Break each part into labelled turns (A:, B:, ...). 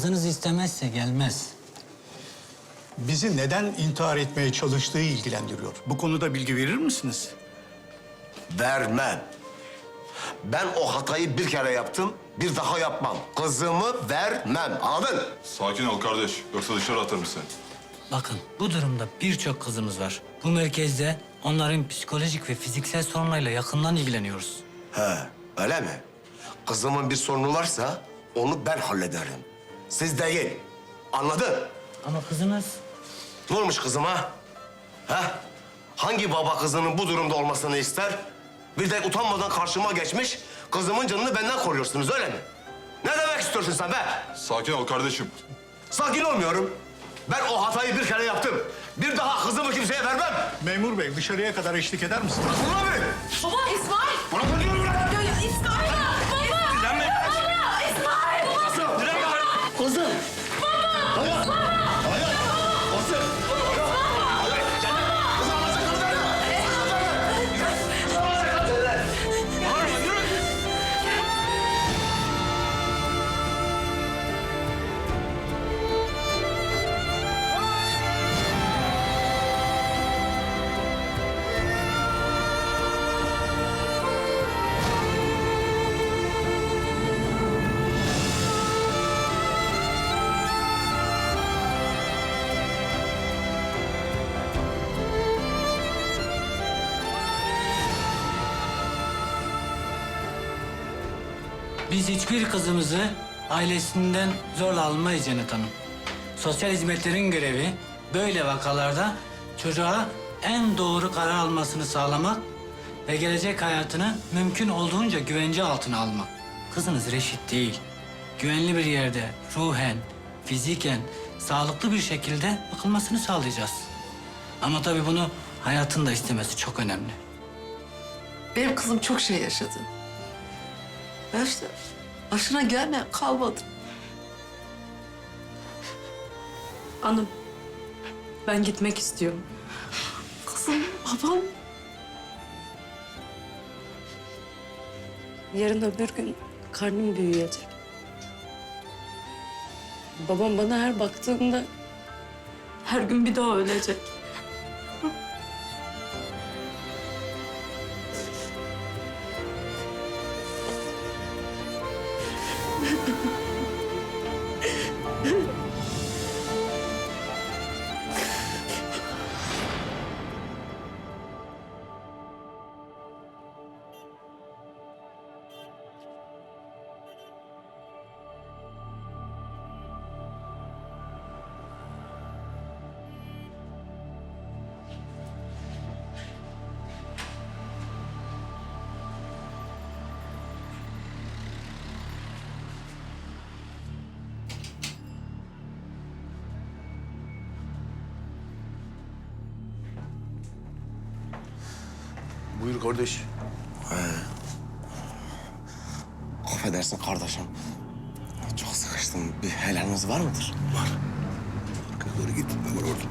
A: Kızınız istemezse gelmez.
B: Bizi neden intihar etmeye çalıştığı ilgilendiriyor. Bu konuda bilgi verir misiniz?
C: Vermem. Ben o hatayı bir kere yaptım, bir daha yapmam. Kızımı vermem. Anladın?
D: Sakin ol kardeş. Yoksa dışarı atarım seni.
A: Bakın bu durumda birçok kızımız var. Bu merkezde onların psikolojik ve fiziksel sorunlarıyla yakından ilgileniyoruz.
C: He, öyle mi? Kızımın bir sorunu varsa onu ben hallederim. Siz değil. Anladın?
A: Ama kızınız
C: Ne olmuş kızıma? He? Hangi baba kızının bu durumda olmasını ister? Bir de utanmadan karşıma geçmiş, kızımın canını benden koruyorsunuz öyle mi? Ne demek istiyorsun sen be?
D: Sakin ol kardeşim.
C: Sakin olmuyorum. Ben o hatayı bir kere yaptım. Bir daha kızımı kimseye vermem.
B: Memur bey dışarıya kadar eşlik eder misiniz?
C: Ulan beni!
E: Baba İsmail!
C: Bırakın diyorum lan!
E: Ya, İsmail! Baba! Baba! İsmail! Baba!
A: Hiçbir kızımızı ailesinden zorla almayız Cennet Hanım. Sosyal hizmetlerin görevi böyle vakalarda çocuğa en doğru karar almasını sağlamak ve gelecek hayatını mümkün olduğunca güvence altına almak. Kızınız reşit değil. Güvenli bir yerde ruhen, fiziken, sağlıklı bir şekilde bakılmasını sağlayacağız. Ama tabii bunu hayatın da istemesi çok önemli.
E: Benim kızım çok şey yaşadı. Ben işte başına gelmeyen kalmadı.
F: Hanım, ben gitmek istiyorum.
E: Kızım, babam.
F: Yarın öbür gün karnım büyüyecek. Babam bana her baktığında her gün bir daha ölecek.
C: Thank you. Kardeş. Affedersin kardeşim. Çok sıkıştım. Bir helaliniz var mıdır? Var. Arkaya doğru git. Ben var orada.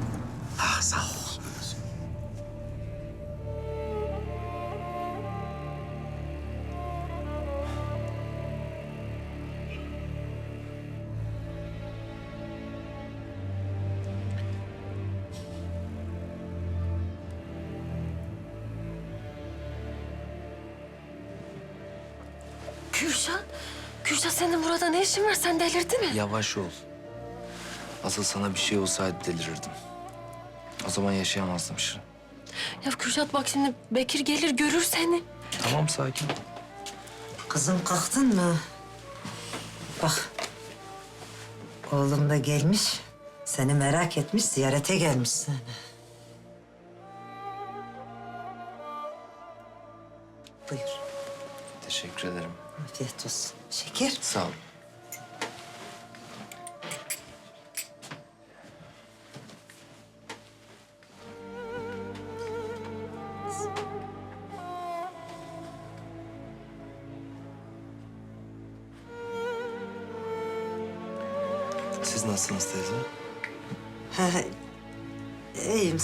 C: Ah sağ ol.
E: Ne işin var? Sen delirdin mi?
G: Yavaş ol. Asıl sana bir şey olsaydı delirirdim. O zaman yaşayamazdım Şirin.
E: Ya Kürşat bak şimdi Bekir gelir görür seni.
G: Tamam sakin.
H: Kızım kalktın mı? Bak. Oğlum da gelmiş. Seni merak etmiş, ziyarete gelmiş seni. Buyur.
G: Teşekkür ederim.
H: Afiyet olsun. Şeker.
G: Sağ ol.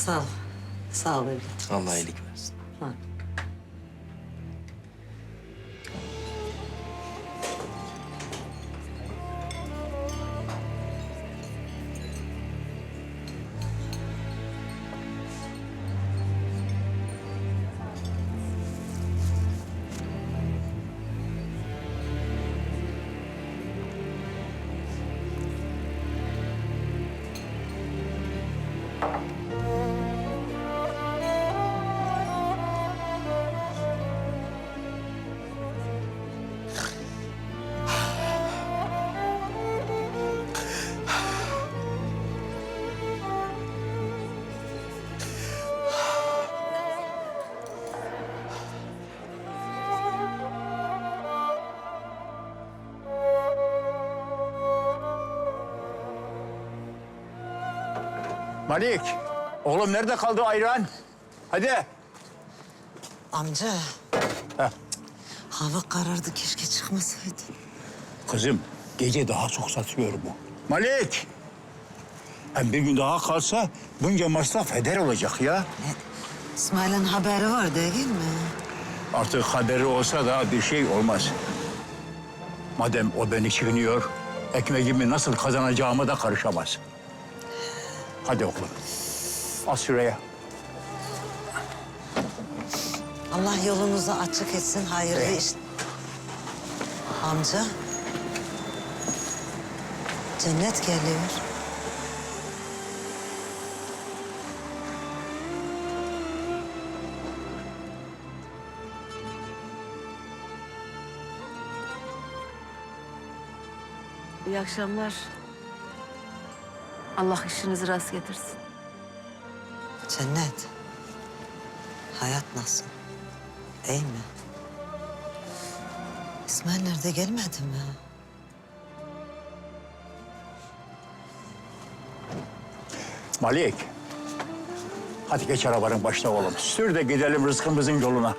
H: Sağ ol. Sağ ol evladım.
G: Allah iyilik
I: Malik, oğlum nerede kaldı ayran? Hadi.
H: Amca.
I: Heh.
H: Hava karardı keşke çıkmasaydın.
I: Kızım, gece daha çok satıyor bu. Malik! Hem bir gün daha kalsa bunca masraf heder olacak ya.
H: İsmail'in haberi var değil mi?
I: Artık haberi olsa da bir şey olmaz. Madem o beni çiğniyor, ekmeğimi nasıl kazanacağıma da karışamaz. Hadi oğlum. Al şuraya.
H: Allah yolunuzu açık etsin hayırlı iş. Amca. Cennet geliyor.
E: İyi akşamlar. Allah işinizi rast getirsin.
H: Cennet. Hayat nasıl? İyi mi? İsmail nerede gelmedi mi?
I: Malik. Hadi geç arabanın başına oğlum. Sür de gidelim rızkımızın yoluna.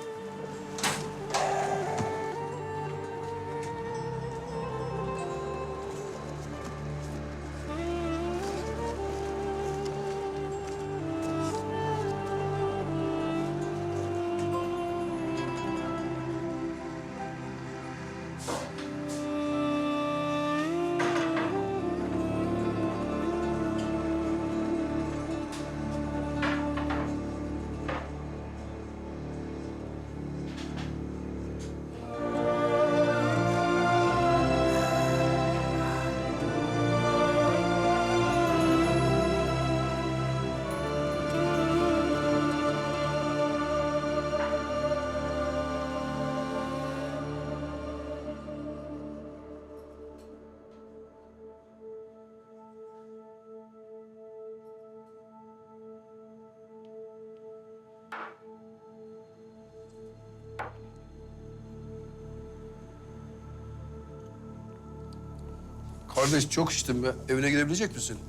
J: Kardeş çok içtim be. Evine gidebilecek misin?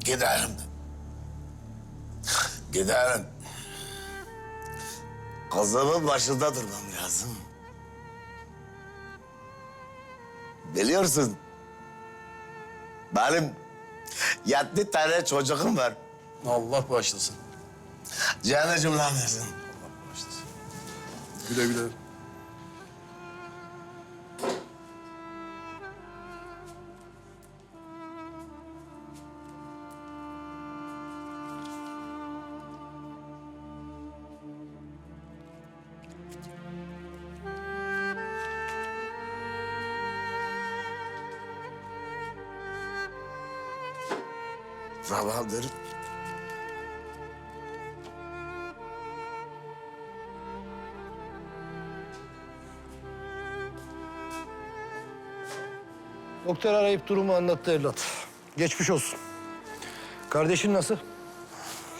K: Giderim. Giderim. Kızımın başında durmam lazım. Biliyorsun. Benim yedi tane çocuğum var.
J: Allah bağışlasın.
K: Canı cümlemizin.
J: Güle güle.
K: Tamamdır.
L: Doktor arayıp durumu anlattı evlat. Geçmiş olsun. Kardeşin nasıl?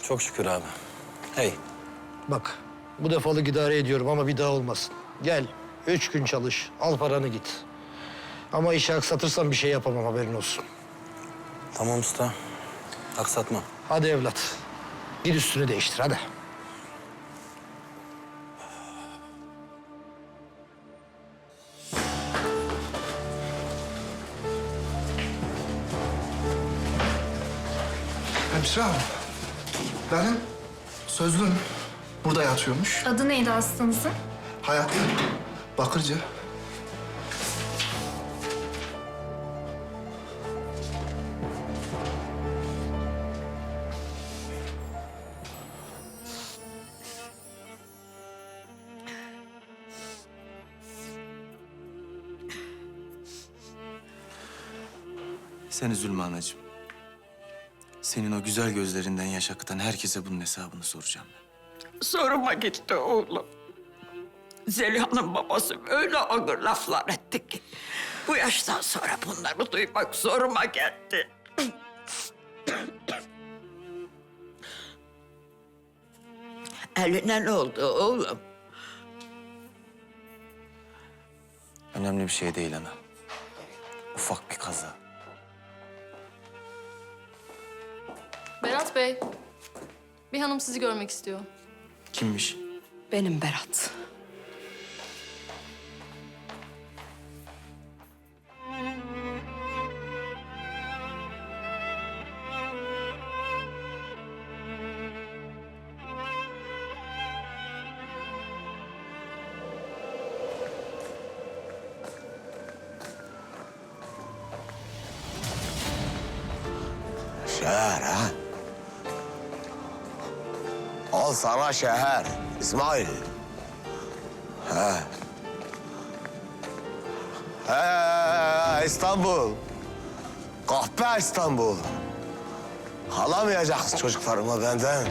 G: Çok şükür abi. Hey.
L: Bak, bu defalık idare ediyorum ama bir daha olmasın. Gel, üç gün çalış, al paranı git. Ama işi aksatırsan bir şey yapamam haberin olsun.
G: Tamam usta. Aksatma.
L: Hadi evlat, git üstünü değiştir hadi.
J: Hemşire. Benim sözlüm burada yatıyormuş.
M: Adı neydi hastanızın?
J: Hayatlı. Bakırcı.
G: Sen üzülme anacığım. Senin o güzel gözlerinden yaş akıtan herkese bunun hesabını soracağım ben.
N: Zoruma gitti oğlum. Zeliha'nın babası öyle ağır laflar etti ki... ...bu yaştan sonra bunları duymak zoruma geldi. Eline ne oldu oğlum?
G: Önemli bir şey değil ana. Ufak bir kaza.
F: Berat Bey, bir hanım sizi görmek istiyor.
G: Kimmiş?
N: Benim Berat.
C: Sana şehir İsmail. He. He, İstanbul. Kahpe İstanbul. Alamayacaksın çocuklarımı benden.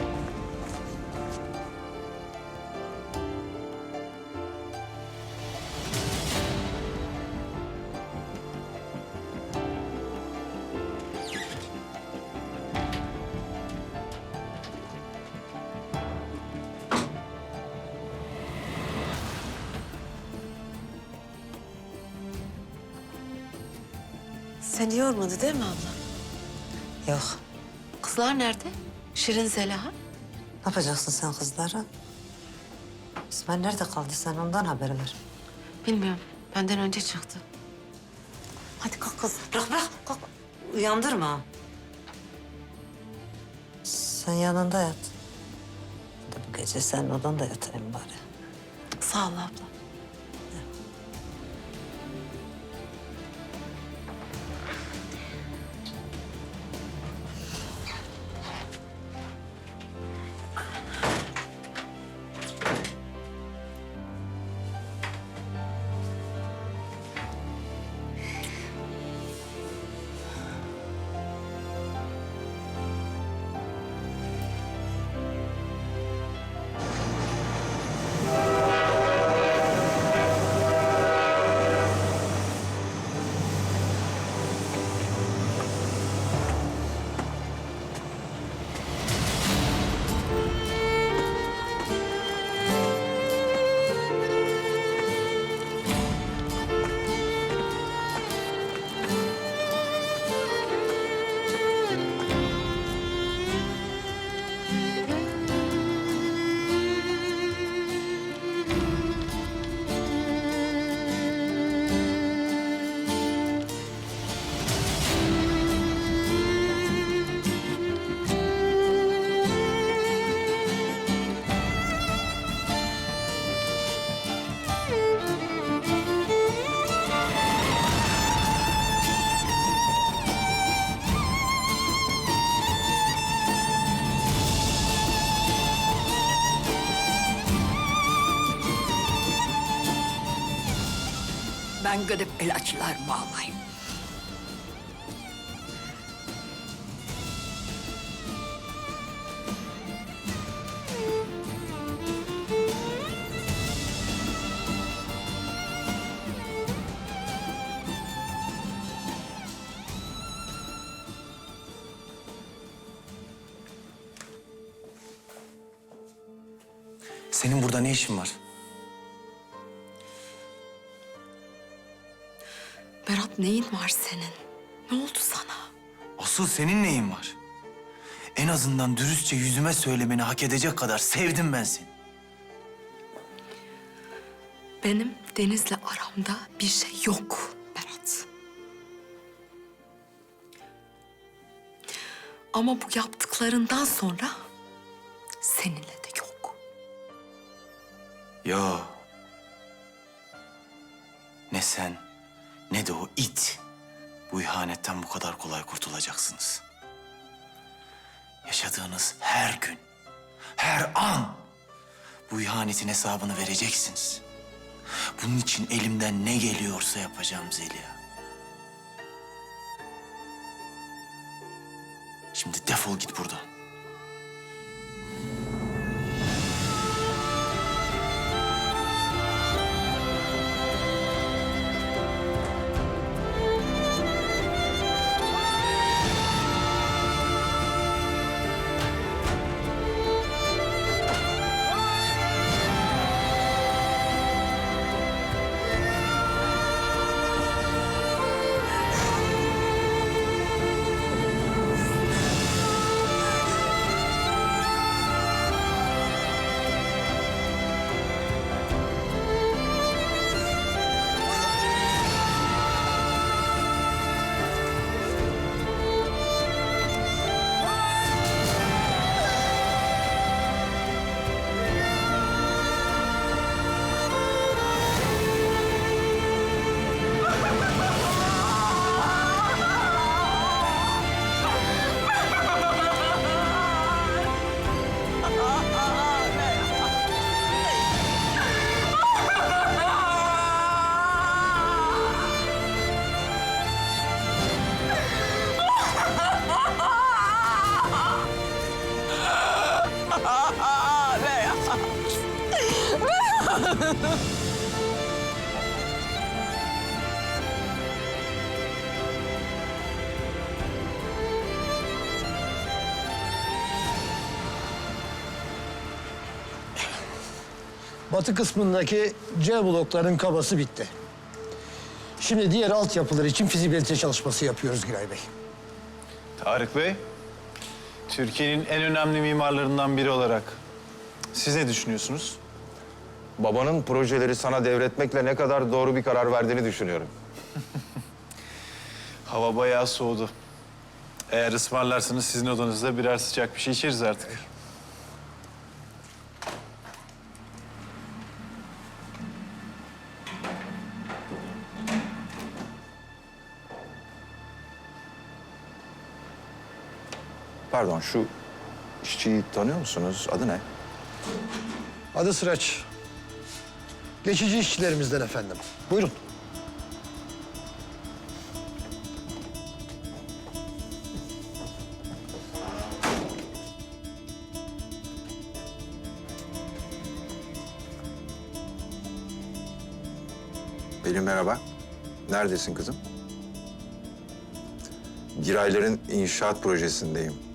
E: Seni yormadı değil mi abla?
H: Yok.
E: Kızlar nerede? Şirin Zeliha?
H: Ne yapacaksın sen kızlara? İsmail nerede kaldı sen ondan haber ver.
E: Bilmiyorum. Benden önce çıktı.
H: Hadi kalk kız. Bırak bırak kalk. Uyandırma. Sen yanında yat. Hadi bu gece sen odanda yatayım bari.
E: Sağ ol abla.
N: Ben gidip ilaçlarımı alayım.
G: Senin burada ne işin var?
E: Berat neyin var senin? Ne oldu sana?
G: Asıl senin neyin var? En azından dürüstçe yüzüme söylemeni hak edecek kadar sevdim ben seni.
E: Benim Deniz'le aramda bir şey yok Berat. Ama bu yaptıklarından sonra seninle de yok.
G: Yo. Ne sen ne de o it bu ihanetten bu kadar kolay kurtulacaksınız. Yaşadığınız her gün, her an bu ihanetin hesabını vereceksiniz. Bunun için elimden ne geliyorsa yapacağım Zeliha. Şimdi defol git buradan.
L: Batı kısmındaki C blokların kabası bitti. Şimdi diğer altyapılar için fizibilite çalışması yapıyoruz Giray Bey.
O: Tarık Bey, Türkiye'nin en önemli mimarlarından biri olarak siz ne düşünüyorsunuz?
P: Babanın projeleri sana devretmekle ne kadar doğru bir karar verdiğini düşünüyorum.
O: Hava bayağı soğudu. Eğer ısmarlarsanız sizin odanızda birer sıcak bir şey içeriz artık.
P: Pardon, şu işçiyi tanıyor musunuz? Adı ne?
L: Adı Sıraç. Geçici işçilerimizden efendim. Buyurun.
P: Pelin merhaba. Neredesin kızım? Girayların inşaat projesindeyim.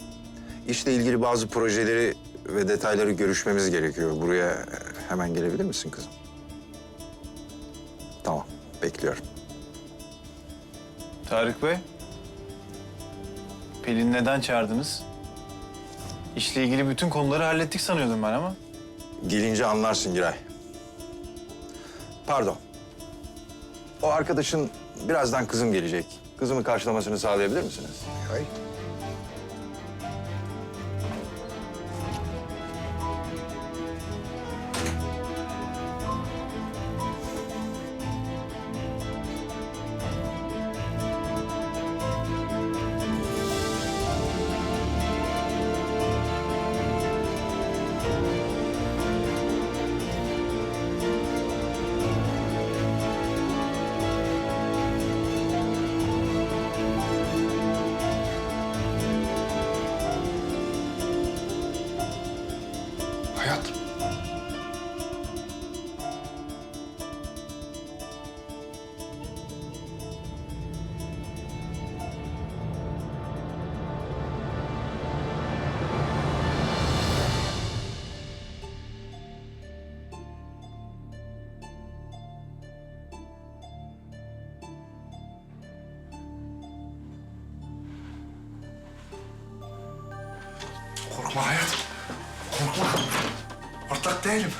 P: İşle ilgili bazı projeleri ve detayları görüşmemiz gerekiyor. Buraya hemen gelebilir misin kızım? Tamam, bekliyorum.
O: Tarık Bey, Pelin neden çağırdınız? İşle ilgili bütün konuları hallettik sanıyordum ben ama.
P: Gelince anlarsın Giray. Pardon. O arkadaşın birazdan kızım gelecek. Kızımı karşılamasını sağlayabilir misiniz?
L: Hay.
Q: Değilim.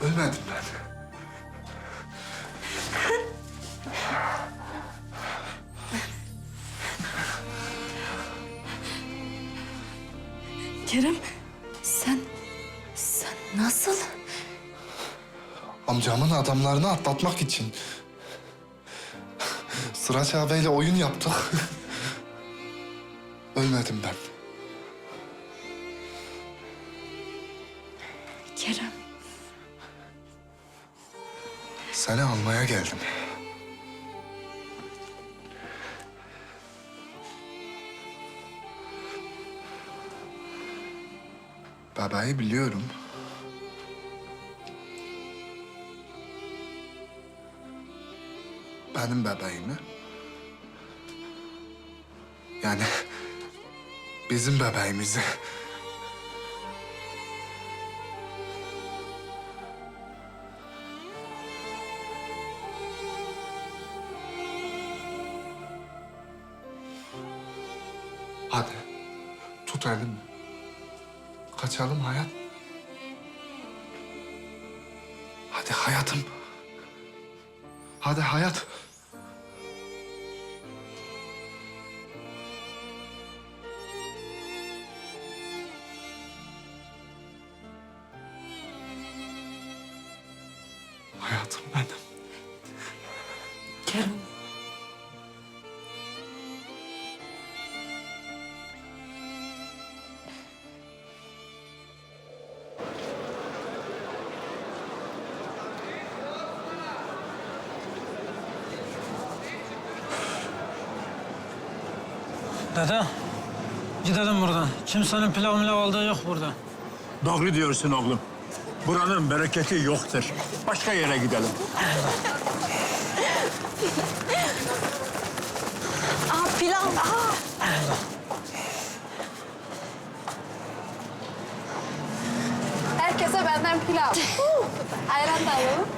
Q: Ölmedim ben.
F: Kerem sen sen nasıl?
Q: Amcamın adamlarını atlatmak için. Sıraç ağabeyle oyun yaptık. Ölmedim ben. Seni almaya geldim. Bebeği biliyorum. Benim bebeğimi. Yani bizim bebeğimizi. Hadi. Tut elimi. Kaçalım hayat. Hadi hayatım. Hadi hayat.
A: Dede, gidelim buradan. Kimsenin pilav milav aldığı yok burada.
I: Doğru diyorsun oğlum. Buranın bereketi yoktur. Başka yere gidelim.
R: Aa pilav. Aa.
M: Herkese benden pilav. Ayran da alalım.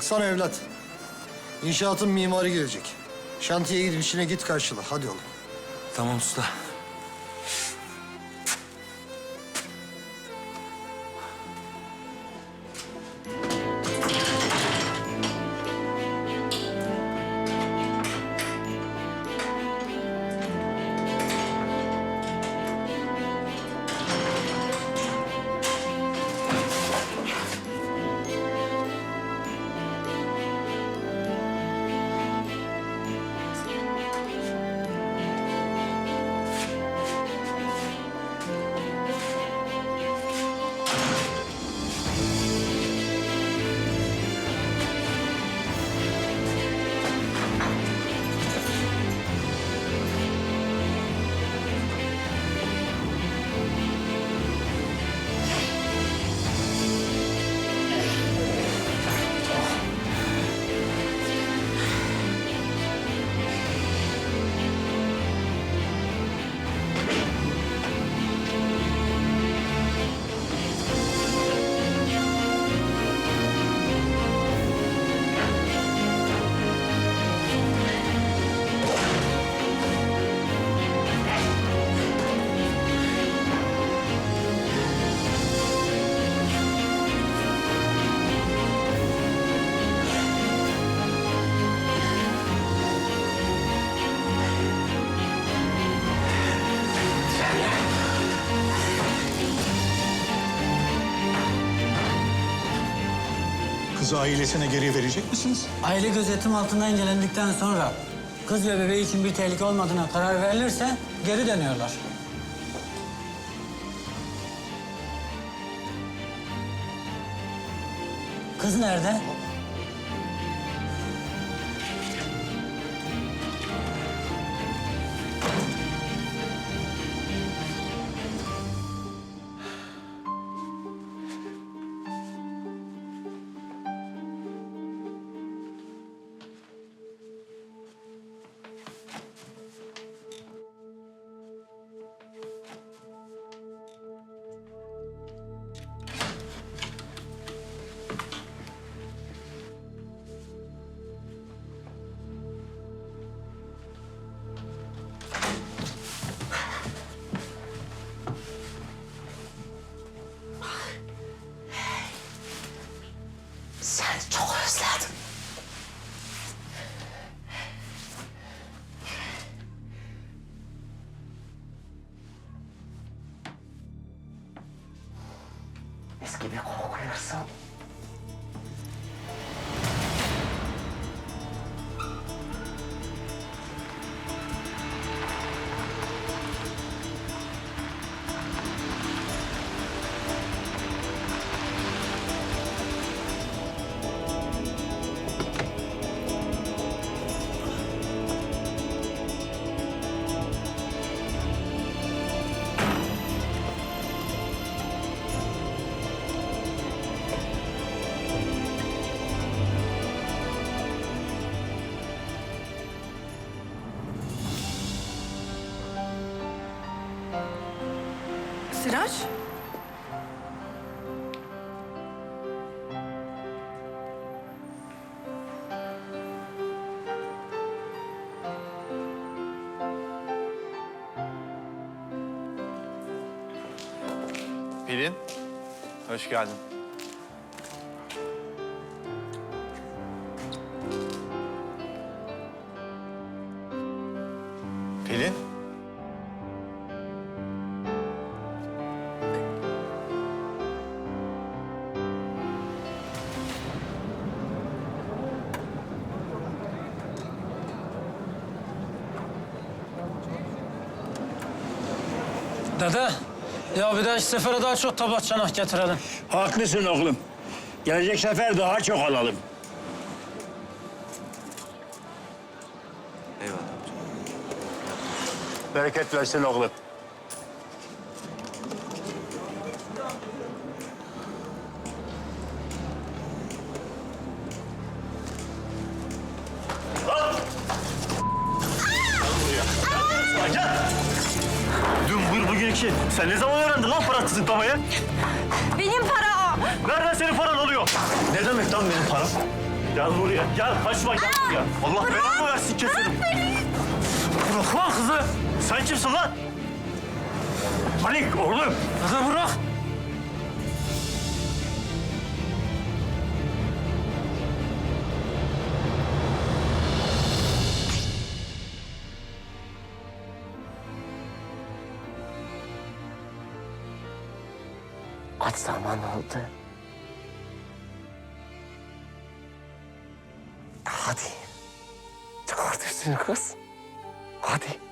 L: Baksana evlat. İnşaatın mimarı gelecek. Şantiye gidip işine git karşıla. Hadi oğlum.
S: Tamam usta.
B: Kızı ailesine geri verecek misiniz?
A: Aile gözetim altında incelendikten sonra kız ve bebeği için bir tehlike olmadığına karar verilirse geri dönüyorlar. Kız nerede?
N: Gibi kokuyorsun.
M: Siraç.
O: Pelin, hoş geldin.
T: Dede, ya bir dahaki sefere daha çok tabak çanak getirelim.
I: Haklısın oğlum. Gelecek sefer daha çok alalım.
U: Eyvallah.
I: Bereket versin oğlum.
G: Param? Gel buraya. Gel kaçma gel buraya. Allah belanı versin keserim. Bırak lan kızı. Sen kimsin lan? Hanik oğlum.
T: Dede bırak.
U: Kaç zaman oldu? Hadi. Çıkart üstünü kız. Hadi.